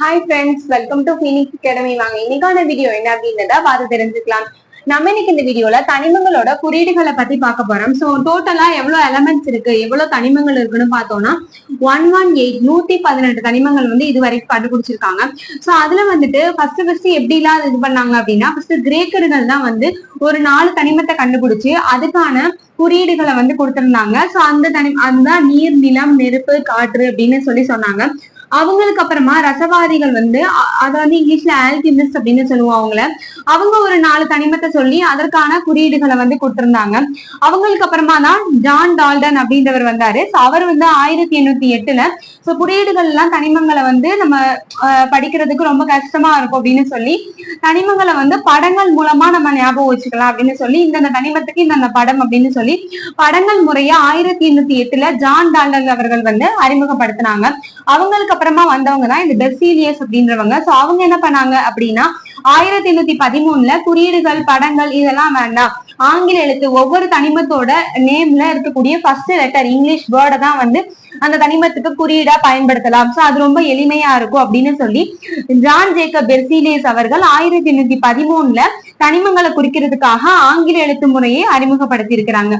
Hi friends welcome to Phoenix academy வாங்க இன்னைக்கான video என்ன அப்படின்றத பார்த்து தெரிஞ்சுக்கலாம். நம்ம இன்னைக்கு இந்த வீடியோல தனிமங்களோட குறியீடுகளை பத்தி பார்க்க போறோம். சோ டோட்டலா எவ்வளவு எலமெண்ட்ஸ் இருக்கு எவ்வளவு தனிமங்கள் இருக்குன்னு பார்த்தோம்னா ஒன் ஒன் எயிட் நூத்தி பதினெட்டு தனிமங்கள் வந்து இது வரைக்கும் கண்டுபிடிச்சிருக்காங்க. சோ அதுல வந்துட்டு ஃபர்ஸ்ட் ஃபர்ஸ்ட் எப்படிலாம் இது பண்ணாங்க அப்படின்னா ஃபர்ஸ்ட் கிரேக்கர்கள் தான் வந்து ஒரு நாலு தனிமத்தை கண்டுபிடிச்சு அதுக்கான குறியீடுகளை வந்து கொடுத்திருந்தாங்க. சோ அந்த தனி அதுதான் நீர் நிலம் நெருப்பு காற்று அப்படின்னு சொல்லி சொன்னாங்க. அவங்களுக்கு அப்புறமா ரசவாதிகள் வந்து அதை வந்து இங்கிலீஷ்ல ஆல்கிமிஸ்ட் அப்படின்னு சொல்லுவோம் அவங்கள. அவங்க ஒரு நாலு தனிமத்தை சொல்லி அதற்கான குறியீடுகளை வந்து கொடுத்திருந்தாங்க. அவங்களுக்கு அப்புறமா தான் ஜான் டால்டன் அப்படின்றவர் வந்தாரு. அவர் வந்து ஆயிரத்தி எண்ணூத்தி எட்டுல சோ குறியீடுகள் எல்லாம் தனிமங்களை வந்து நம்ம அஹ், படிக்கிறதுக்கு ரொம்ப கஷ்டமா இருக்கும் அப்படின்னு சொல்லி தனிமங்களை வந்து படங்கள் மூலமா நம்ம ஞாபகம் வச்சுக்கலாம் அப்படின்னு சொல்லி இந்தந்த தனிமத்துக்கு இந்தந்த படம் அப்படின்னு சொல்லி படங்கள் முறையை ஆயிரத்தி எண்ணூத்தி எட்டுல ஜான் டால்டல் அவர்கள் வந்து அறிமுகப்படுத்தினாங்க. அவங்களுக்கு அப்புறமா வந்தவங்க தான் இந்த பெர்சீலியஸ் அப்படின்றவங்க. சோ அவங்க என்ன பண்ணாங்க அப்படின்னா ஆயிரத்தி எண்ணூத்தி பதிமூணுல குறியீடுகள் படங்கள் இதெல்லாம் வேண்டாம். ஆங்கில எழுத்து ஒவ்வொரு தனிமத்தோட நேம்ல இருக்கக்கூடிய ஃபர்ஸ்ட் லெட்டர் இங்கிலீஷ் வேர்டை தான் வந்து அந்த தனிமத்துக்கு குறியீடா பயன்படுத்தலாம். சோ அது ரொம்ப எளிமையா இருக்கும் அப்படின்னு சொல்லி ஜான் ஜேக்கப் பெர்சிலேஸ் அவர்கள் ஆயிரத்தி எண்ணூத்தி பதிமூணுல தனிமங்களை குறிக்கிறதுக்காக ஆங்கில எழுத்து முறையை அறிமுகப்படுத்தி இருக்கிறாங்க